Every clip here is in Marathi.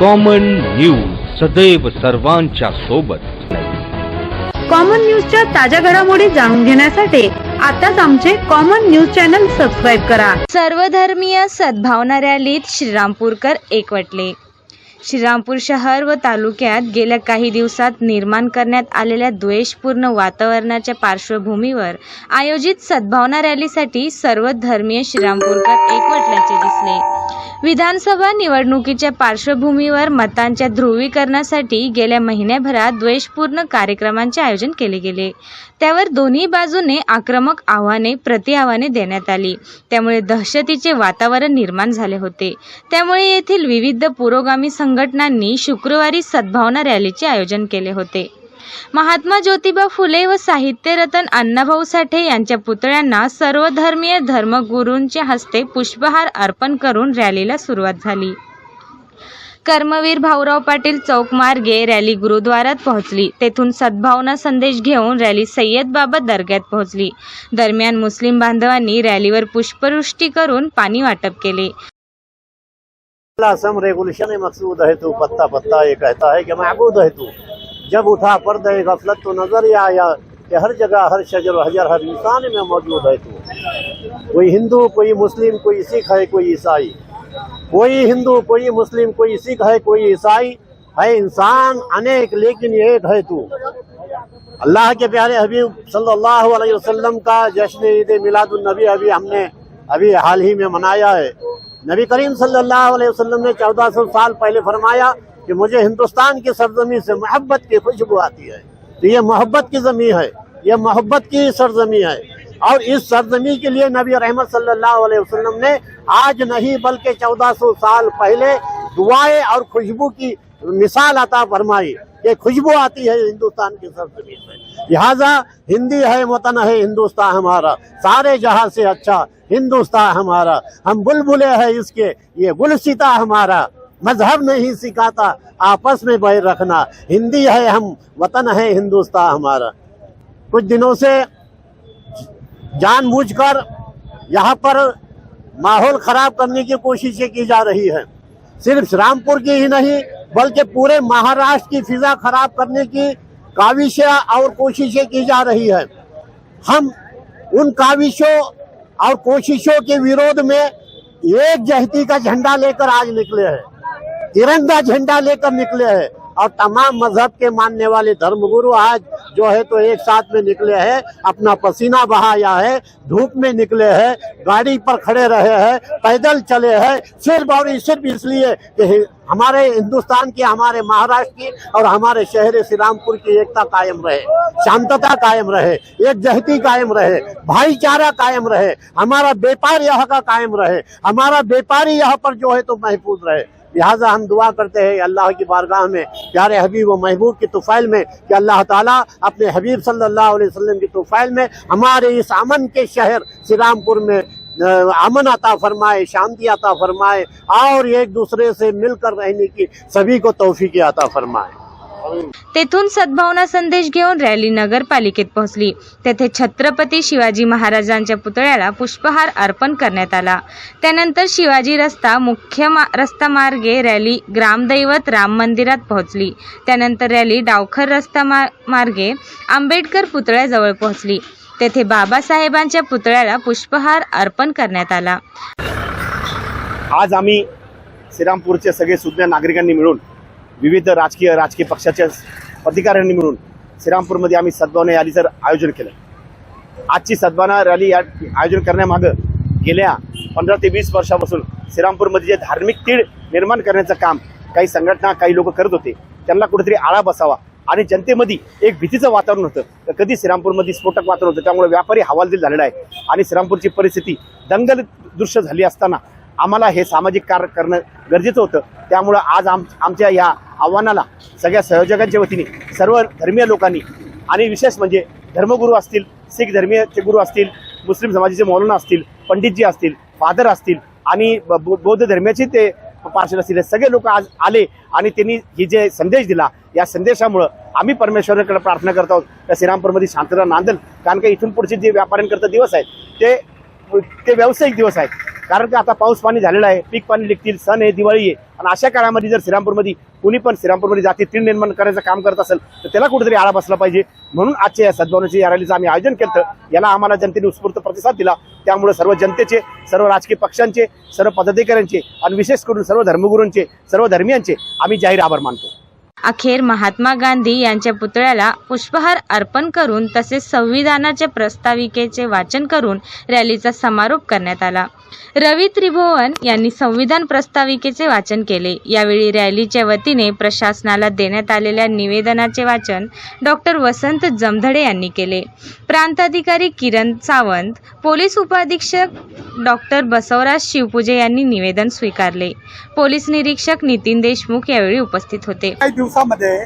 कॉमन न्यूज सदैव सर्वांच्या सोबत. कॉमन न्यूजच्या ताज्या घडामोडी जाणून घेण्यासाठी आताच आमचे कॉमन न्यूज चॅनल सबस्क्राईब करा. सर्वधर्मीय सद्भावना रॅलीत श्रीरामपूरकर एकवटले. श्रीरामपूर शहर व तालुक्यात गेल्या काही दिवसात निर्माण करण्यात आलेल्या द्वेषपूर्ण वातावरणाच्या पार्श्वभूमीवर आयोजित सद्भावना रॅलीसाठी सर्व धर्मीय श्रीरामपूरकर एकवटल्याचे दिसले. विधानसभा निवडणुकीच्या पार्श्वभूमीवर मतांच्या ध्रुवीकरणासाठी गेल्या महिन्याभरात द्वेषपूर्ण कार्यक्रमांचे आयोजन केले गेले. त्यावर दोन्ही बाजूने आक्रमक आव्हाने प्रतिआव्हाने देण्यात आली. त्यामुळे दहशतीचे वातावरण निर्माण झाले होते. त्यामुळे येथील विविध पुरोगामी संघटनांनी शुक्रवारी सद्भावना रॅलीचे आयोजन केले होते. महात्मा ज्योतिबा फुले व साहित्यरत्न अण्णाभाऊ साठे यांच्या पुतळ्यांना सर्वधर्मीय धर्मगुरूंच्या हस्ते पुष्पहार अर्पण करून रॅलीला सुरुवात झाली. कर्मवीर भाऊराव पाटील चौक मार्गे रॅली गुरुद्वारात पोहोचली. तेथून सद्भावना संदेश घेऊन रॅली सय्यद बाबा दर्ग्यात पोहोचली. दरम्यान मुस्लिम बांधवांनी रॅलीवर पुष्पवृष्टी करून पाणी वाटप केले. सम रेगुलेशन मकसूद है तू पत्ता पत्ता ये कहता है कि महबूद है तू. جب اٹھا پردہ غفلت تو نظر ہی آیا کہ ہر جگہ ہر شجر و حجر ہر انسان میں موجود ہے تو۔ کوئی ہندو، کوئی مسلم، کوئی سکھ ہے، کوئی عیسائی۔ کوئی ہندو، کوئی مسلم، کوئی سکھ ہے، کوئی عیسائی۔ ہے انسان انیک، لیکن ایک ہے تو۔ اللہ کے پیارے حبیب صلی اللہ علیہ وسلم کا جشن عید میلاد النبی ابھی ہم نے ابھی حال ہی میں منایا ہے۔ نبی کریم صلی اللہ علیہ وسلم نے چودہ سو سال پہلے فرمایا کہ مجھے ہندوستان کی سرزمین سے محبت کی خوشبو آتی ہے۔ تو یہ محبت کی زمین ہے، یہ محبت کی سرزمین ہے۔ اور اس سرزمین کے لیے نبی رحمت صلی اللہ علیہ وسلم نے آج نہیں بلکہ چودہ سو سال پہلے دعائیں اور خوشبو کی مثال عطا فرمائی کہ خوشبو آتی ہے ہندوستان کی سرزمین سے لہٰذا ہندی ہے، وطن ہے، ہندوستان ہمارا۔ سارے جہاں سے اچھا ہندوستان ہمارا۔ ہم بلبلے ہیں اس کے، یہ گلسیتا ہمارا۔ مذہب نہیں سکھاتا، آپس میں بیر رکھنا۔ ہندی ہے ہم، وطن ہے ہندوستان ہمارا۔ کچھ دنوں سے جان بوجھ کر یہاں پر ماحول خراب کرنے کی کوششیں کی جا رہی ہیں۔ صرف رامپور کی ہی نہیں، بلکہ پورے مہاراشٹر کی فضا خراب کرنے کی کاوشیں اور کوششیں کی جا رہی ہیں۔ ہم ان کاوشوں اور کوششوں کے ویرود میں ایک جہتی کا جھنڈا لے کر آج نکلے ہیں۔ ترنگا جھنڈا لے کر نکلے ہیں۔ اور تمام مذہب کے ماننے والے دھرم گرو آج جو ہے تو ایک ساتھ میں نکلے ہیں، اپنا پسینہ بہایا ہے، دھوپ میں نکلے ہیں، گاڑی پر کھڑے رہے ہیں، پیدل چلے ہیں، صرف اور صرف اس لیے کہ ہمارے ہندوستان کی ہمارے مہاراشٹر کی اور ہمارے شہر سرام پور کی ایکتا قائم رہے، شانتتا قائم رہے، ایک جہتی قائم رہے، بھائی چارہ قائم رہے، ہمارا بیپار یہاں کا قائم رہے، ہمارا بیپاری یہاں پر جو ہے تو محفوظ رہے۔ لہٰذا ہم دعا کرتے ہیں اللہ کی بارگاہ میں، پیارے حبیب و محبوب کی توفائل میں کہ اللہ تعالیٰ اپنے حبیب صلی اللہ علیہ وسلم کی توفائل میں ہمارے اس امن کے شہر سیرام پور میں امن عطا فرمائے، شانتی عطا فرمائے اور ایک دوسرے سے مل کر رہنے کی سبھی کو توفیق عطا فرمائے۔ तेथून सद्भावना संदेश घेऊन रॅली नगरपालिकेत पोहोचली. तेथे छत्रपती शिवाजी महाराजांच्या पुतळ्याला पुष्पहार अर्पण करण्यात आला. त्यानंतर शिवाजी रस्ता मुख्य मा रस्ता मार्गे रॅली ग्रामदैवत राम मंदिरात पोहोचली. त्यानंतर रॅली डावखर रस्ता मा मार्गे आंबेडकर पुतळ्याजवळ पोहोचली. तेथे बाबासाहेबांच्या पुतळ्याला पुष्पहार अर्पण करण्यात आला. आज आम्ही श्रीरामपूरचे सगळे सुज्ञ नागरिकांनी मिळून विविध राजकीय राजकीय पक्षाच्या अधिकाऱ्यांनी मिळून श्रीरामपूरमध्ये आम्ही सद्भावना रॅलीचं आयोजन केलं. आजची सद्भावना रॅली या आयोजन करण्यामागं गेल्या पंधरा ते वीस वर्षापासून श्रीरामपूरमध्ये जे धार्मिक तीळ निर्माण करण्याचं काम काही संघटना काही लोक करत होते त्यांना कुठेतरी आळा बसावा आणि जनतेमध्ये एक भीतीचं वातावरण होतं. तर कधी श्रीरामपूरमध्ये स्फोटक वातावरण होतं त्यामुळे व्यापारी हवालदिल झालेला आहे आणि श्रीरामपूरची परिस्थिती दंगल दृश्य झाली असताना आम्हाला हे सामाजिक कार्य करणं गरजेचं होतं. त्यामुळं आज आम आमच्या या आव्हानाला सगळ्या संयोजकांच्या वतीने सर्व धर्मीय लोकांनी आणि विशेष म्हणजे धर्मगुरू असतील शीख धर्मीयचे गुरु असतील मुस्लिम समाजाचे मौलाना असतील पंडितजी असतील फादर असतील आणि ब- बौद्ध धर्माचे ते पार्सल असतील सगळे लोक आज आले आणि त्यांनी ही जे संदेश दिला या संदेशामुळं आम्ही परमेश्वराकडे प्रार्थना करत आहोत. त्या श्रीरामपूरमध्ये शांतता नांदल कारण का इथून पुढचे जे व्यापाऱ्यांकरता दिवस आहेत ते ते व्यावसायिक दिवस आहेत. कारण की आता पाऊस पाणी झालेला आहे पीक पाणी निघतील सण आहे दिवाळी आहे. आणि अशा काळामध्ये जर श्रीरामपूरमध्ये कुणी पण श्रीरामपूरमध्ये जाती तीन निर्माण करायचं काम करत असेल तर त्याला कुठेतरी आळा बसला पाहिजे. म्हणून आजच्या या सद्भावनेच्या या रॅलीचं आम्ही आयोजन केलं याला आम्हाला जनतेने उत्स्फूर्त प्रतिसाद दिला. त्यामुळे सर्व जनतेचे सर्व राजकीय पक्षांचे सर्व पदाधिकाऱ्यांचे आणि विशेष करून सर्व धर्मगुरूंचे सर्व धर्मियांचे आम्ही जाहीर आभार मानतो. अखेर महात्मा गांधी यांच्या पुतळ्याला पुष्पहार अर्पण करून तसेच संविधानाच्या प्रस्ताविकेचे वाचन करून रॅलीचा समारोप करण्यात आला. रवी त्रिभुवन यांनी संविधान प्रस्ताविकेचे वाचन केले. यावेळी रॅलीच्या वतीने प्रशासनाला देण्यात आलेल्या निवेदनाचे वाचन डॉक्टर वसंत जमधडे यांनी केले. प्रांताधिकारी किरण सावंत पोलीस उपाधीक्षक डॉक्टर बसवराज शिवपुजे यांनी निवेदन स्वीकारले. पोलीस निरीक्षक नितीन देशमुख यावेळी उपस्थित होते. दिवसामध्ये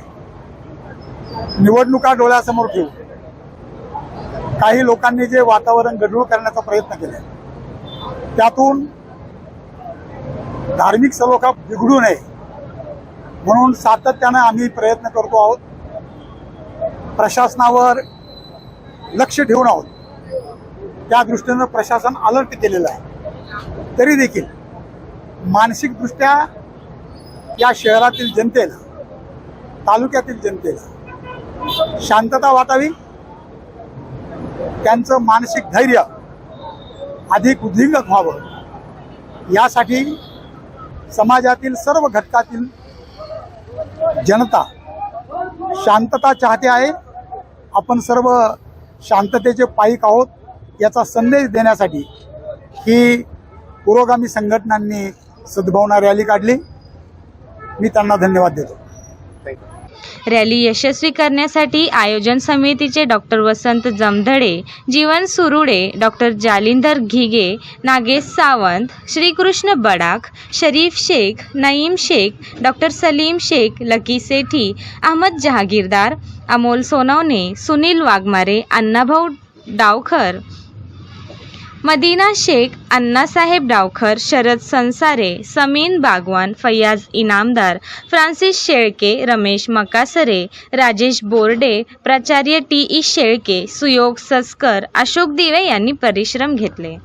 निवडणुका डोळ्यासमोर ठेवून काही लोकांनी जे वातावरण गढूळ करण्याचा प्रयत्न केला त्यातून धार्मिक सलोखा बिघडू नये म्हणून सातत्यानं आम्ही प्रयत्न करतो आहोत. प्रशासनावर लक्ष ठेवून आहोत. त्या दृष्टीनं प्रशासन अलर्ट केलेलं आहे. तरी देखील मानसिकदृष्ट्या या शहरातील जनतेला तालुक्यातील जनतेला शांतता वाटावी. त्यांचं मानसिक धैर्य अधिक उद्विग्नक व्हावं. यासाठी समाजातील सर्व घटकातील जनता शांतता चाहते आहे. आपण सर्व शांततेचे पायिक आहोत. याचा संदेश देण्यासाठी ही पुरोगामी संघटनांनी सद्भावना रॅली काढली. मी त्यांना धन्यवाद देतो. रॅली यशस्वी करण्यासाठी आयोजन समितीचे doctor Vasant Jamdhade Jeevan Surude doctor Jalinder Ghige Nagesh Sawant Shrikrishna Badakh Sharif Shaikh Naeem Shaikh doctor Salim Shaikh Lucky Sethi Ahmed Jahagirdar Amol Sonawane Sunil Waghmare Annabhau Dawkhar Madina Shaikh Annasaheb Dawkhar Sharad Sansare Samin Bagwan Faiyaz Inamdar Francis Shelke Ramesh Makasare Rajesh Borde प्राचार्य टी ई शेळके सुयोग सस्कर अशोक दिवे यांनी परिश्रम घेतले.